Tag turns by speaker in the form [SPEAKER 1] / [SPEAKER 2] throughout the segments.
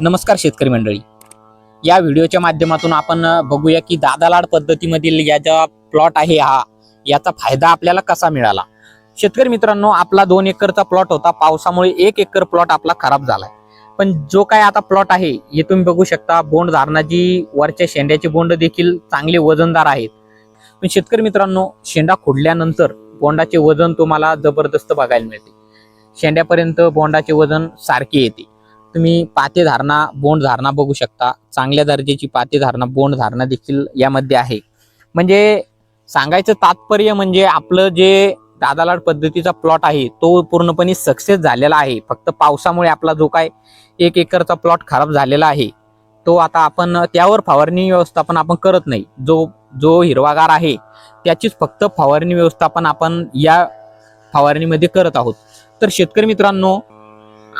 [SPEAKER 1] नमस्कार शेतकरी मंडळी. या व्हिडिओच्या माध्यमातून आपण बघूया की दादालाड पद्धतीमधील या ज्या प्लॉट आहे हा याचा फायदा आपल्याला कसा मिळाला? शेतकरी मित्रांनो आपला दोन एकरचा प्लॉट होता. पावसामुळे एक एकर प्लॉट आपला खराब झालाय. पण जो काय आता प्लॉट आहे हे तुम्ही बघू शकता. बोंड धारणाची वरच्या शेंड्याचे बोंड देखील चांगले वजनदार आहेत. पण शेतकरी मित्रांनो शेंडा खोडल्यानंतर बोंडाचे वजन तुम्हाला जबरदस्त बघायला मिळते. शेंड्यापर्यंत बोंडाचे वजन सारखे येते. तुम्ही पाते धारणा बोंड धारणा बघू शकता. चांगल्या दर्जाची पाते धारणा बोंड धारणा देखील यामध्ये आहे. म्हणजे सांगायचं तात्पर्य म्हणजे आपलं जे दादालाड पद्धतीचा प्लॉट आहे तो पूर्णपणे सक्सेस झालेला आहे. फक्त पावसामुळे आपला जो काय एक एकरचा प्लॉट खराब झालेला आहे तो आता आपण त्यावर फवारणी व्यवस्थापन आपण करत नाही. जो जो हिरवागार आहे त्याचीच फक्त फवारणी व्यवस्थापन आपण या फवारणीमध्ये करत आहोत. तर शेतकरी मित्रांनो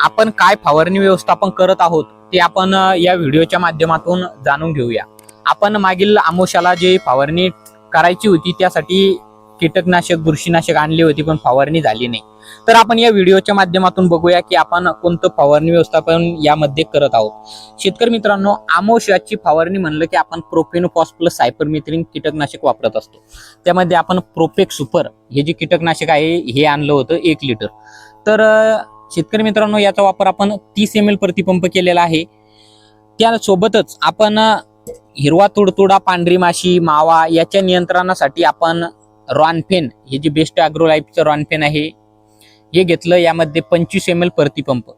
[SPEAKER 1] आपण काय फवारणी व्यवस्थापन करत आहोत ते आपण या व्हिडिओच्या माध्यमातून जाणून घेऊया. आपण मागील आमोशाला जे फवारणी करायची होती त्यासाठी कीटकनाशक बुरशीनाशक आणली होती पण फवारणी झाली नाही. तर आपण या व्हिडिओच्या माध्यमातून बघूया की आपण कोणतं फवारणी व्यवस्थापन यामध्ये करत आहोत. शेतकरी मित्रांनो आमोशाची फवारणी म्हणलं की आपण प्रोपेनोपॉस प्लस सायपरमिथ्रिन कीटकनाशक वापरत असतो. त्यामध्ये आपण प्रोपेक सुपर हे जे कीटकनाशक आहे हे आणलं होतं एक लिटर. तर शेतकरी मित्रांनो याचा वापर आपण तीस एम एल प्रतिपंप केलेला आहे. त्यासोबतच आपण हिरवा तुडतुडा पांढरी माशी मावा याच्या नियंत्रणासाठी आपण रॉनफेन हे जे बेस्ट अॅग्रोलाईफचं रॉनफेन आहे हे घेतलं. यामध्ये पंचवीस एम एल प्रतिपंप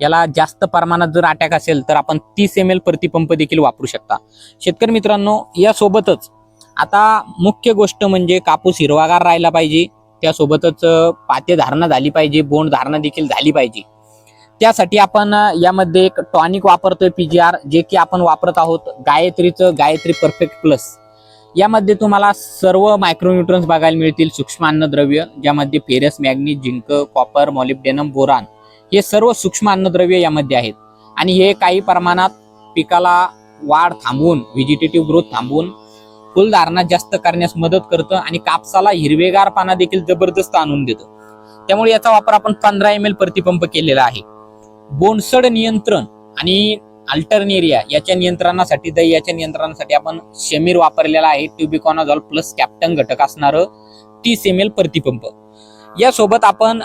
[SPEAKER 1] याला जास्त प्रमाणात जर अटॅक असेल तर आपण तीस एम एल प्रतिपंप देखील वापरू शकता. शेतकरी मित्रांनो यासोबतच आता मुख्य गोष्ट म्हणजे कापूस हिरवागार राहिला पाहिजे. त्यासोबतच पाते धारणा झाली पाहिजे बोंड धारणा देखील झाली पाहिजे. त्यासाठी आपण यामध्ये एक टॉनिक वापरतोय पीजीआर जे की आपण वापरत आहोत गायत्रीचं गायत्री परफेक्ट प्लस. यामध्ये तुम्हाला सर्व मायक्रोन्युट्रन्स बघायला मिळतील सूक्ष्म अन्नद्रव्य ज्यामध्ये ferrous manganese zinc copper molybdenum boron हे सर्व सूक्ष्म अन्नद्रव्य यामध्ये आहेत. आणि हे काही प्रमाणात पिकाला वाढ थांबवून व्हेजिटेटिव्ह ग्रोथ थांबवून फुलधारणा जास्त करण्यास मदत करतं आणि कापसाला हिरवेगार पाना देखील जबरदस्त आणून देतं. त्यामुळे याचा वापर आपण पंधरा एम एल प्रतिपंप केलेला आहे. बोंडसड नियंत्रण आणि अल्टरनेरिया याच्या नियंत्रणासाठी दही याच्या नियंत्रणासाठी आपण शेमीर वापरलेला आहे. ट्युबिकॉनाझॉल प्लस कॅप्टन घटक असणारं तीस एम एल प्रतिपंप. यासोबत आपण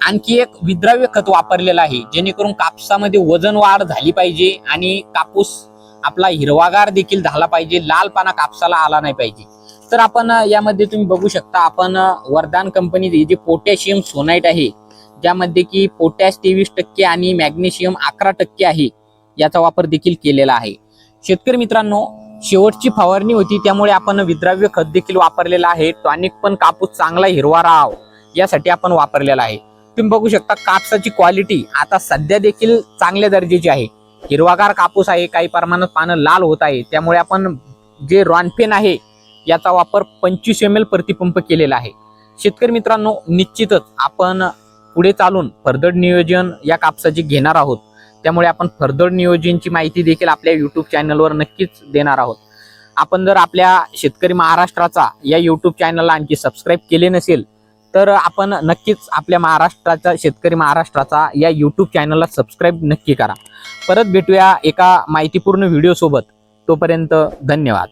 [SPEAKER 1] आणखी एक विद्राव्य खत वापरलेलं आहे जेणेकरून कापसामध्ये वजन वाढ झाली पाहिजे आणि कापूस आपला हिरवागार देखील झाला पाहिजे लाल पाना कापसाला आला नाही पाहिजे. तर आपण यामध्ये तुम्ही बघू शकता आपण वरदान कंपनी जे पोटॅशियम सोनाईट आहे ज्यामध्ये की पोटॅश तेवीस टक्के आणि मॅग्नेशियम अकरा टक्के आहे याचा वापर देखील केलेला आहे. शेतकरी मित्रांनो शेवटची फवारणी होती त्यामुळे आपण विद्राव्य खत देखील वापरलेलं आहे. टॉनिक पण कापूस चांगला हिरवा राहाव यासाठी आपण वापरलेला आहे. तुम्ही बघू शकता कापसाची क्वालिटी आता सध्या देखील चांगल्या दर्जाची आहे. हिरवागार कापूस आहे काही प्रमाणात पानं लाल होत आहे. त्यामुळे आपण जे रॉनफेन आहे याचा वापर पंचवीस एम एल प्रतिपंप केलेला आहे. शेतकरी मित्रांनो निश्चितच आपण पुढे चालून फर्दर नियोजन या कापसाची घेणार आहोत. त्यामुळे आपण फर्दर नियोजनची माहिती देखील आपल्या यूट्यूब चॅनलवर नक्कीच देणार आहोत. आपण जर आपल्या शेतकरी महाराष्ट्राचा या यूट्यूब चॅनलला आणखी सबस्क्राईब केले नसेल तर आपण नक्कीच आपल्या महाराष्ट्राचा शेतकरी महाराष्ट्राचा या यूट्यूब चॅनलला सबस्क्राईब नक्की करा. परत भेटूया एका माहितीपूर्ण व्हिडिओसोबत तोपर्यंत धन्यवाद.